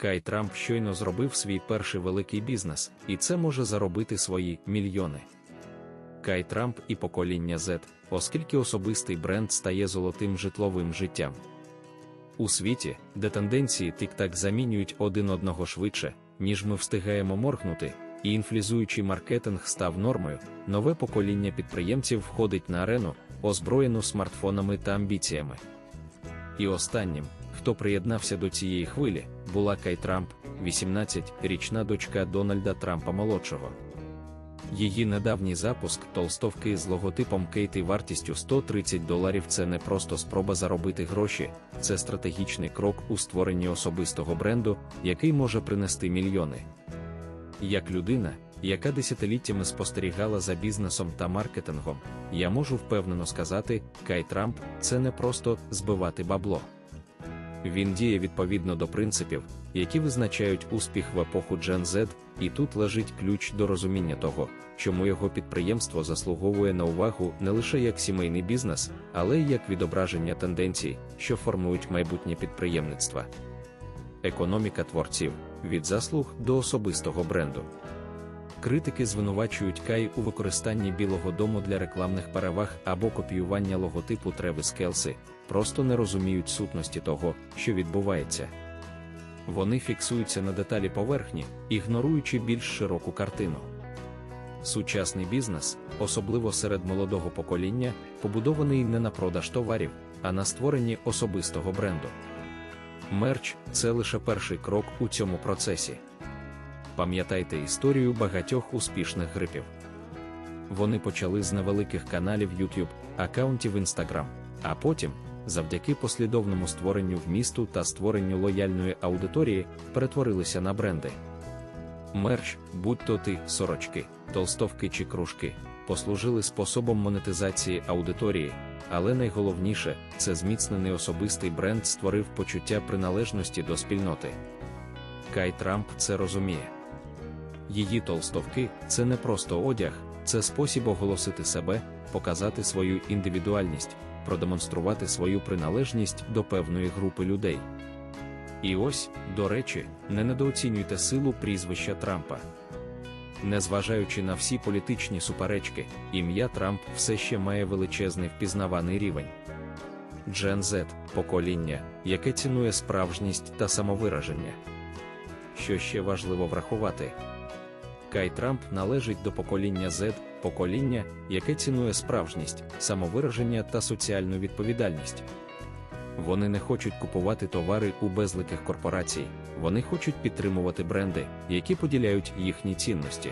Кай Трамп щойно зробив свій перший великий бізнес, і це може заробити свої мільйони. Кай Трамп і покоління Z, оскільки особистий бренд стає золотим житловим життям. У світі, де тенденції тик-так замінюють один одного швидше, ніж ми встигаємо моргнути, і інфлізуючий маркетинг став нормою, нове покоління підприємців входить на арену, озброєну смартфонами та амбіціями. І останнім, хто приєднався до цієї хвилі, була Кай Трамп, 18-річна дочка Дональда Трампа молодшого. Її недавній запуск толстовки з логотипом Кейти вартістю 130 доларів це не просто спроба заробити гроші, це стратегічний крок у створенні особистого бренду, який може принести мільйони. Як людина, яка десятиліттями спостерігала за бізнесом та маркетингом, я можу впевнено сказати, Кай Трамп це не просто збивати бабло. Він діє відповідно до принципів, які визначають успіх в епоху Gen Z, і тут лежить ключ до розуміння того, чому його підприємство заслуговує на увагу не лише як сімейний бізнес, але й як відображення тенденцій, що формують майбутнє підприємництва. Економіка творців від заслуг до особистого бренду. Критики звинувачують Кай у використанні Білого дому для рекламних переваг або копіювання логотипу Тревис Келси, просто не розуміють сутності того, що відбувається. Вони фіксуються на деталі поверхні, ігноруючи більш широку картину. Сучасний бізнес, особливо серед молодого покоління, побудований не на продаж товарів, а на створенні особистого бренду. Мерч це лише перший крок у цьому процесі. Пам'ятайте історію багатьох успішних грипів. Вони почали з невеликих каналів YouTube, аккаунтів Instagram, а потім, завдяки послідовному створенню вмісту та створенню лояльної аудиторії, перетворилися на бренди. Мерч, будь-то ти, сорочки, толстовки чи кружки, послужили способом монетизації аудиторії, але найголовніше це зміцнений особистий бренд створив почуття приналежності до спільноти. Кай Трамп це розуміє. Її толстовки це не просто одяг, це спосіб оголосити себе, показати свою індивідуальність, продемонструвати свою приналежність до певної групи людей. І ось, до речі, не недооцінюйте силу прізвища Трампа. Незважаючи на всі політичні суперечки, ім'я Трамп все ще має величезний впізнаваний рівень. Gen Z – покоління, яке цінує справжність та самовираження. Що ще важливо врахувати? Кай Трамп належить до покоління Z, покоління, яке цінує справжність, самовираження та соціальну відповідальність. Вони не хочуть купувати товари у безликих корпорацій, вони хочуть підтримувати бренди, які поділяють їхні цінності.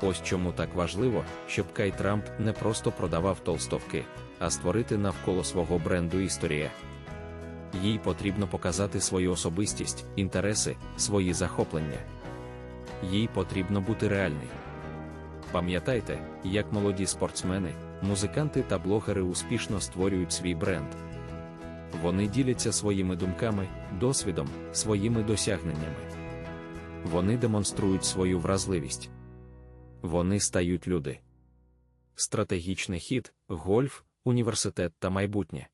Ось чому так важливо, щоб Кай Трамп не просто продавав толстовки, а створити навколо свого бренду історія. Їй потрібно показати свою особистість, інтереси, свої захоплення. Їй потрібно бути реальний. Пам'ятайте, як молоді спортсмени, музиканти та блогери успішно створюють свій бренд. Вони діляться своїми думками, досвідом, своїми досягненнями. Вони демонструють свою вразливість. Вони стають люди. Стратегічний хід, гольф, університет та майбутнє.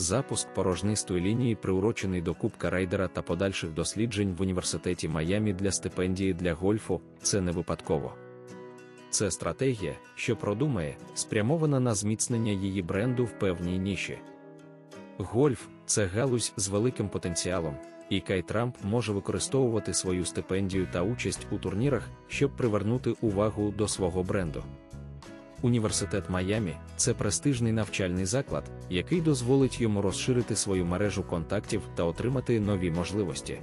Запуск порожнистої лінії приурочений до Кубка Райдера та подальших досліджень в університеті Майамі для стипендії для гольфу це не випадково. Це стратегія, що продумає, спрямована на зміцнення її бренду в певній ніші. Гольф це галузь з великим потенціалом, і Кай Трамп може використовувати свою стипендію та участь у турнірах, щоб привернути увагу до свого бренду. Університет Майамі це престижний навчальний заклад, який дозволить йому розширити свою мережу контактів та отримати нові можливості.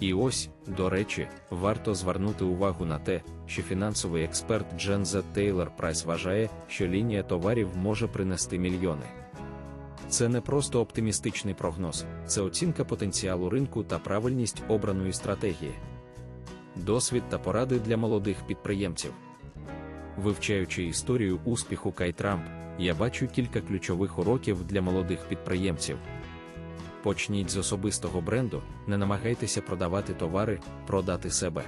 І ось, до речі, варто звернути увагу на те, що фінансовий експерт Джен Z. Тейлор Прайс вважає, що лінія товарів може принести мільйони. Це не просто оптимістичний прогноз, це оцінка потенціалу ринку та правильність обраної стратегії. Досвід та поради для молодих підприємців. Вивчаючи історію успіху Кай Трамп, я бачу кілька ключових уроків для молодих підприємців. Почніть з особистого бренду, не намагайтеся продавати товари, продати себе.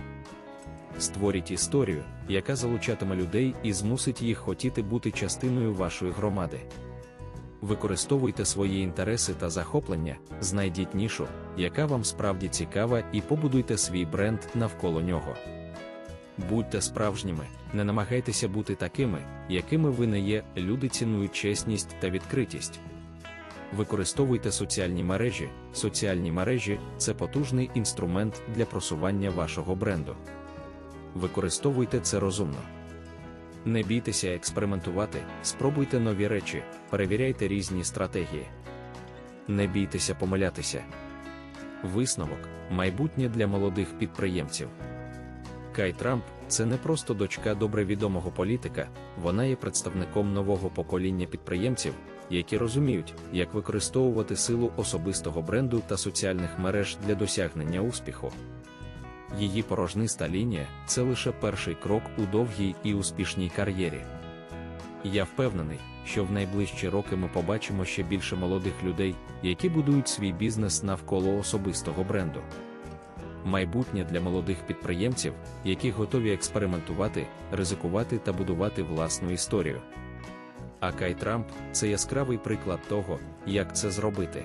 Створіть історію, яка залучатиме людей і змусить їх хотіти бути частиною вашої громади. Використовуйте свої інтереси та захоплення, знайдіть нішу, яка вам справді цікава, і побудуйте свій бренд навколо нього. Будьте справжніми, не намагайтеся бути такими, якими ви не є, люди цінують чесність та відкритість. Використовуйте соціальні мережі. Соціальні мережі це потужний інструмент для просування вашого бренду. Використовуйте це розумно. Не бійтеся експериментувати, спробуйте нові речі, перевіряйте різні стратегії. Не бійтеся помилятися. Висновок майбутнє для молодих підприємців. Кай Трамп це не просто дочка добре відомого політика, вона є представником нового покоління підприємців, які розуміють, як використовувати силу особистого бренду та соціальних мереж для досягнення успіху. Її порожниста лінія це лише перший крок у довгій і успішній кар'єрі. Я впевнений, що в найближчі роки ми побачимо ще більше молодих людей, які будують свій бізнес навколо особистого бренду. Майбутнє для молодих підприємців, які готові експериментувати, ризикувати та будувати власну історію. А Кай Трамп це яскравий приклад того, як це зробити.